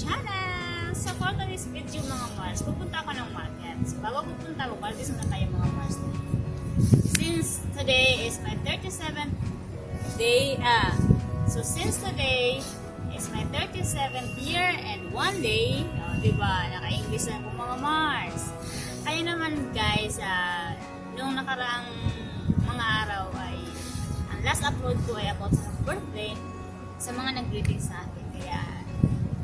channel! So for today's video mga Mars, pupunta ako ng market. So bago pupunta ako, Mars na tayo mga Mars. Since today is my 37th day, ah, so since today is my 37th year and one day, oh, di ba, naka-English na po mga Mars. Kaya naman guys, ah, nung nakaraang mga araw ay, ang last upload ko ay about sa birthday sa mga nag-greeting sa akin. Kaya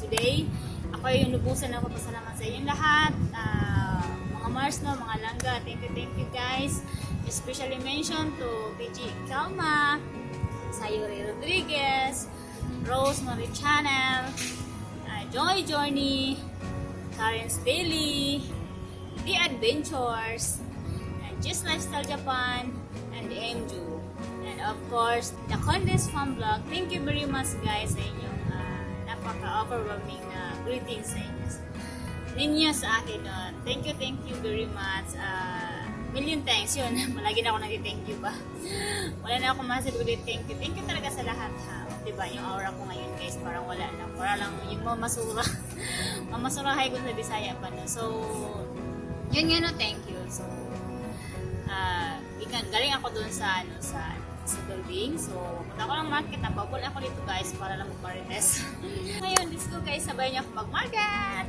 today, ako ay lubusan ng papasalamat sa inyong lahat. Ah, mga Mars, no, mga Langga, thank you, thank you guys. Especially mention to PG Kalma, Sayuri Rodriguez, Rose Marie Channel, uh, Joy Journey, Karen's Daily, The Adventures, and Just Lifestyle Japan, and AMJU. And of course, the Condes Farm Vlog. Thank you very much guys sa inyong uh, napaka-overwhelming na greetings sa inyo. Ninyo sa akin nun. Thank you, thank you very much. Uh, million thanks yun. Malagi na ako nag-thank you ba. Wala na ako masasabi ulit thank you. Thank you talaga sa lahat ha. Diba, yung aura ko ngayon guys, parang wala lang. Para lang yung mamasura. mamasurahay ko sa Bisaya pa no. So, yun nga no, thank you. So, ikan, galing ako doon sa, ano, sa, sa building. So, punta ako ng market. Nababol ako dito guys para lang mag-marites. Ngayon, let's go guys. Sabay niyo ako mag-market.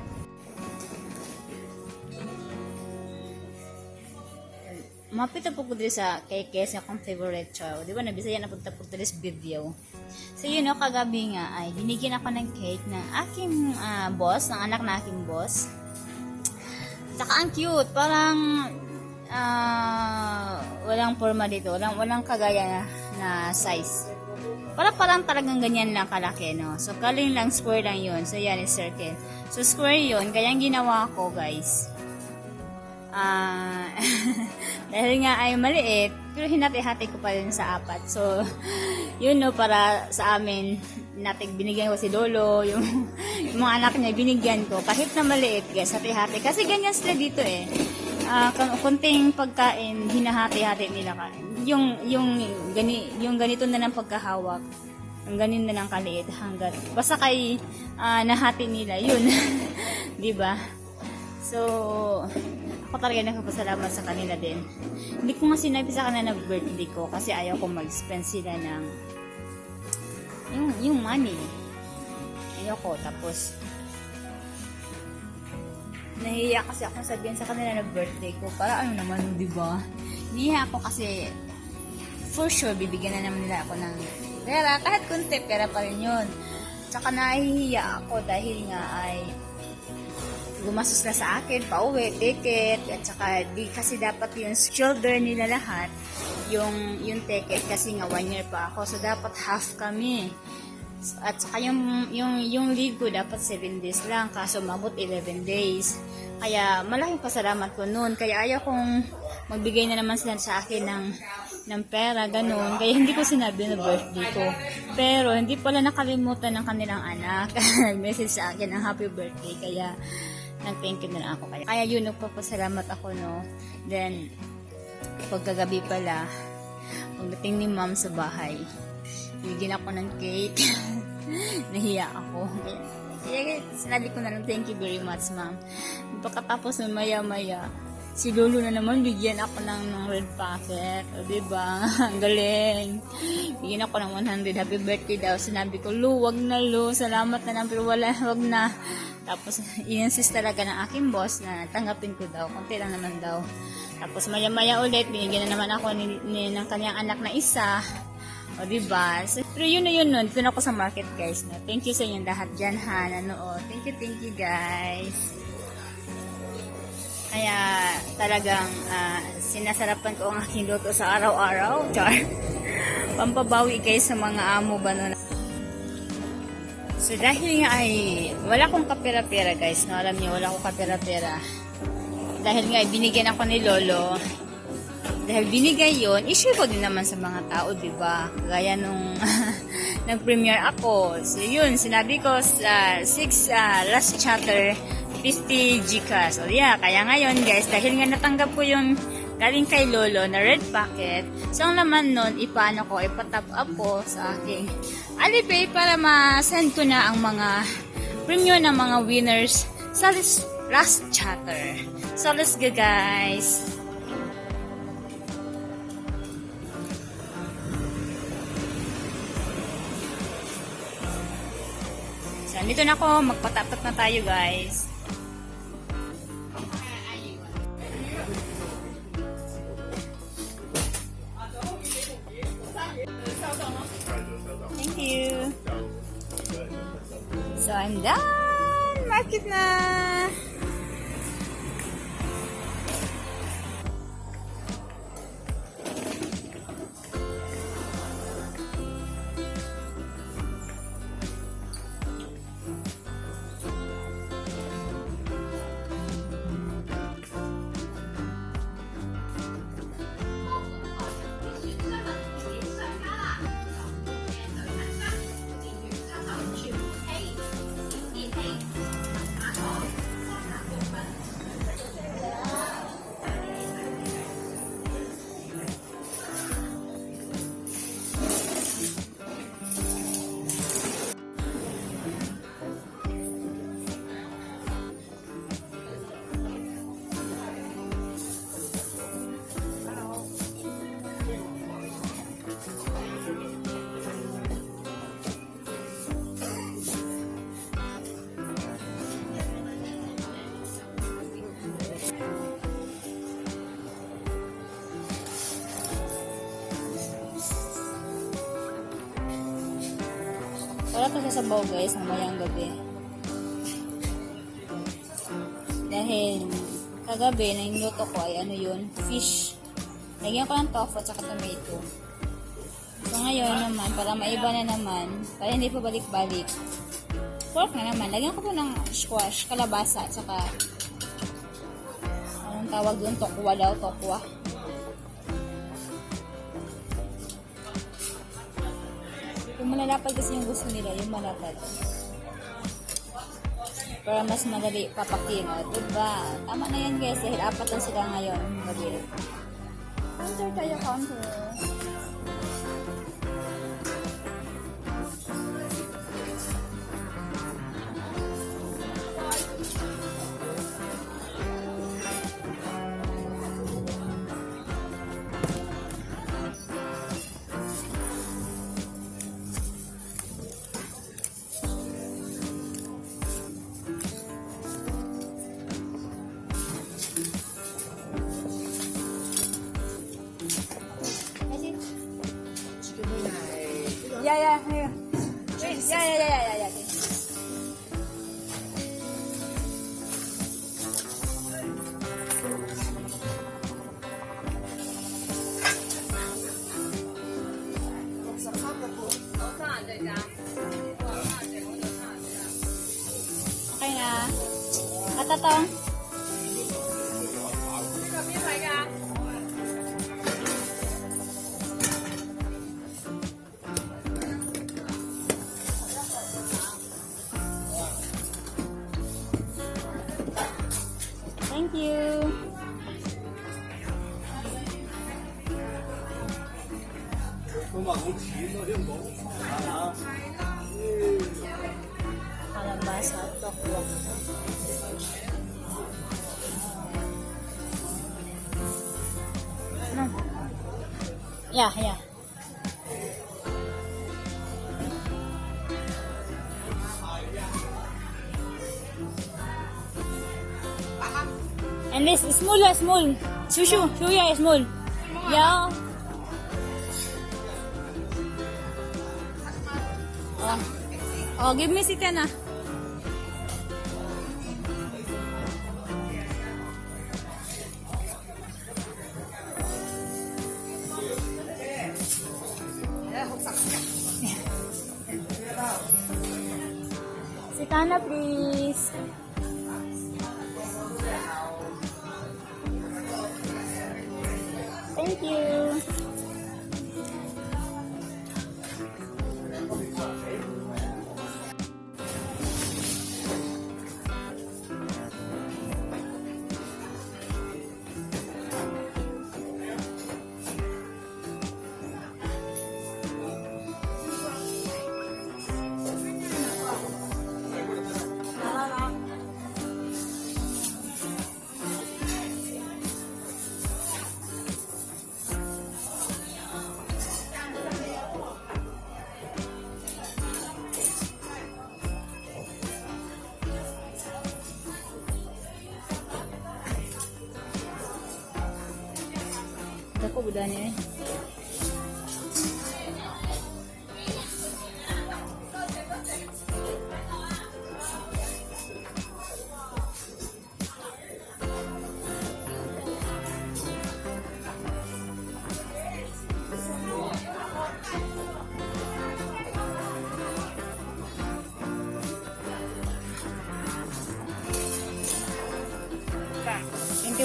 Mapita po ko dito sa kay Kes akong favorite chow. Di ba, nabisaya na punta po dito sa video. So, yun, no, kagabi nga ay binigyan ako ng cake ng aking ah, boss, ng anak na aking boss. Saka ang cute, parang ah, walang forma dito, walang, walang kagaya na, na size. Para parang talagang ganyan lang kalaki, no? So, kaling lang square lang yun. So, yan is circle. So, square yun. Kaya ang ginawa ko, guys, Ah, dahil nga ay maliit, pero hinati-hati ko pa rin sa apat. So, yun no, para sa amin, natin binigyan ko si Lolo, yung, yung mga anak niya, binigyan ko. Kahit na maliit, guys, hati-hati. Kasi ganyan sila dito eh. Ah, kung kunting pagkain, hinahati-hati nila ka. Yung, yung, gani, yung ganito na ng pagkahawak, ang ganin na ng kaliit hanggat basta kay ah, nahati nila yun. 'di ba? So ako talaga nagpapasalamat sa kanila din. Hindi ko nga sinabi sa kanila na birthday ko kasi ayaw ko mag-spend sila ng yung, yung money. Ayaw ko tapos nahiya kasi ako sabihin sa kanila na birthday ko. Para ano naman di ba? Nahiya ako kasi for sure bibigyan na naman nila ako ng pera. Kahit kunti pera pa rin yun. Tsaka nahihiya ako dahil nga ay gumastos na sa akin, pauwi, ticket, at saka di kasi dapat yung shoulder nila lahat, yung, yung ticket kasi nga one year pa ako, so dapat half kami. At saka yung, yung, yung leave ko dapat 7 days lang, kaso mabot 11 days. Kaya malaking pasalamat ko noon, kaya ayaw kong magbigay na naman sila sa akin ng ng pera, ganun. Kaya hindi ko sinabi na birthday ko. Pero hindi pala nakalimutan ng kanilang anak. Nag-message sa akin ng happy birthday. Kaya nag-thank you na lang ako. Kaya, kaya yun, nagpapasalamat ako, no. Then, pagkagabi pala, pagdating ni ma'am sa bahay, bigyan ako ng cake. Nahiya ako. Kaya, sinabi ko na lang, thank you very much, ma'am. Pagkatapos ng maya-maya, si Lolo na naman, bigyan ako ng, ng red packet. O, diba? Ang galing. Bigyan ako ng 100. Happy birthday daw. Sinabi ko, Lu, wag na, Lu. Salamat na lang, pero wala, wag na. Tapos, insist talaga ng aking boss na tanggapin ko daw. Kunti lang naman daw. Tapos, maya-maya ulit, binigyan na naman ako ni, ni, ng kanyang anak na isa. O, diba? So, pero yun na yun nun. Doon ako sa market, guys. No? Thank you sa inyong lahat dyan, ha. Nanood. Thank you, thank you, guys. Kaya talagang ah, sinasarapan ko ang aking luto sa araw-araw. Char. Pampabawi guys sa mga amo ba nun. So dahil nga ay wala akong kapera-pera guys. No? Alam niyo wala akong kapera-pera. Dahil nga binigyan ako ni Lolo. Dahil binigay yon issue ko din naman sa mga tao, di ba? Gaya nung nag-premiere ako. So yun, sinabi ko sa 6 last chatter 50 Gcash. O yeah, kaya ngayon guys, dahil nga natanggap ko yung galing kay Lolo na red packet, so ang laman nun, ipaano ko, ipatap up ko sa aking Alipay para ma-send ko na ang mga premium ng mga winners sa last chatter. So, let's go guys! So, dito na ako. Magpatapot na tayo guys. Wala to sa sabaw guys, mamayang gabi. Dahil kagabi, na niluto ko ay ano yun, fish. Lagyan ko ng tofu at saka tomato. So ngayon naman, para maiba na naman, para hindi pa balik-balik, pork na naman. Lagyan ko po ng squash, kalabasa, at saka anong tawag doon, tokwa daw, tokwa. Yung malalapad kasi yung gusto nila, yung malapad. Para mas madali papakin. O, diba? Tama na yan guys, dahil apat lang sila ngayon. Gabi. Counter tayo, counter. ta to Thank you. Không mà. Kalabasa at tokwa. Ano? Yeah, yeah. And this small, small. Shushu, shuya, small. Yeah. Oh. oh, give me si Tena.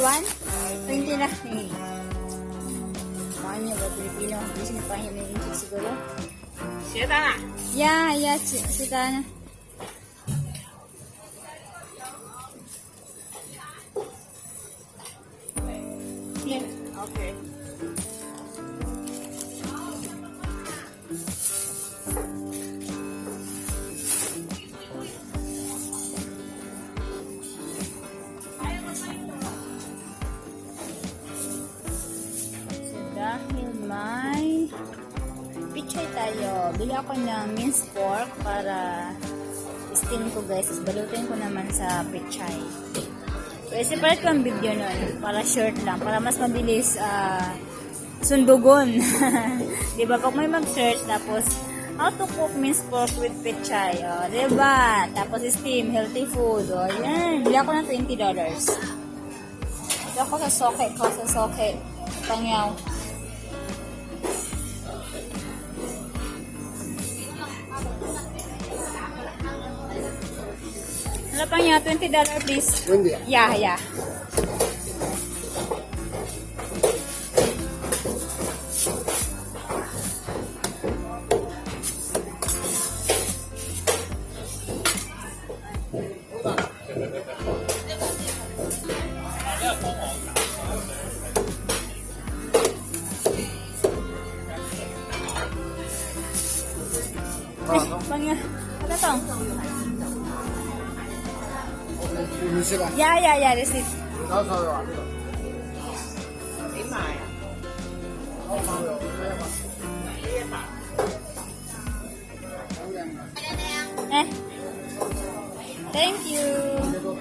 21? 20 na. Eh. Mukha niyo ba Pilipino? Kasi napahin na yung siguro. Siya na. Yeah, yeah. Siya na. Okay. Bili ako ng minced pork para steam ko guys. Tapos balutin ko naman sa pichay. So, separate ko ang video nun para short lang. Para mas mabilis ah, sundugon. di ba? Pag may mag-search tapos how to cook minced pork with pichay. O, di ba? Tapos steam, healthy food. O, yan. Bili ako ng $20. Ito ako sa soke. Ako sa soke. Pangyaw. Ano pa niya? $20 please. Wendy. Yeah, yeah. 呀呀呀！这是。你炒菜吧？这个。点？好香哟！这一把。来来来！哎。Thank you。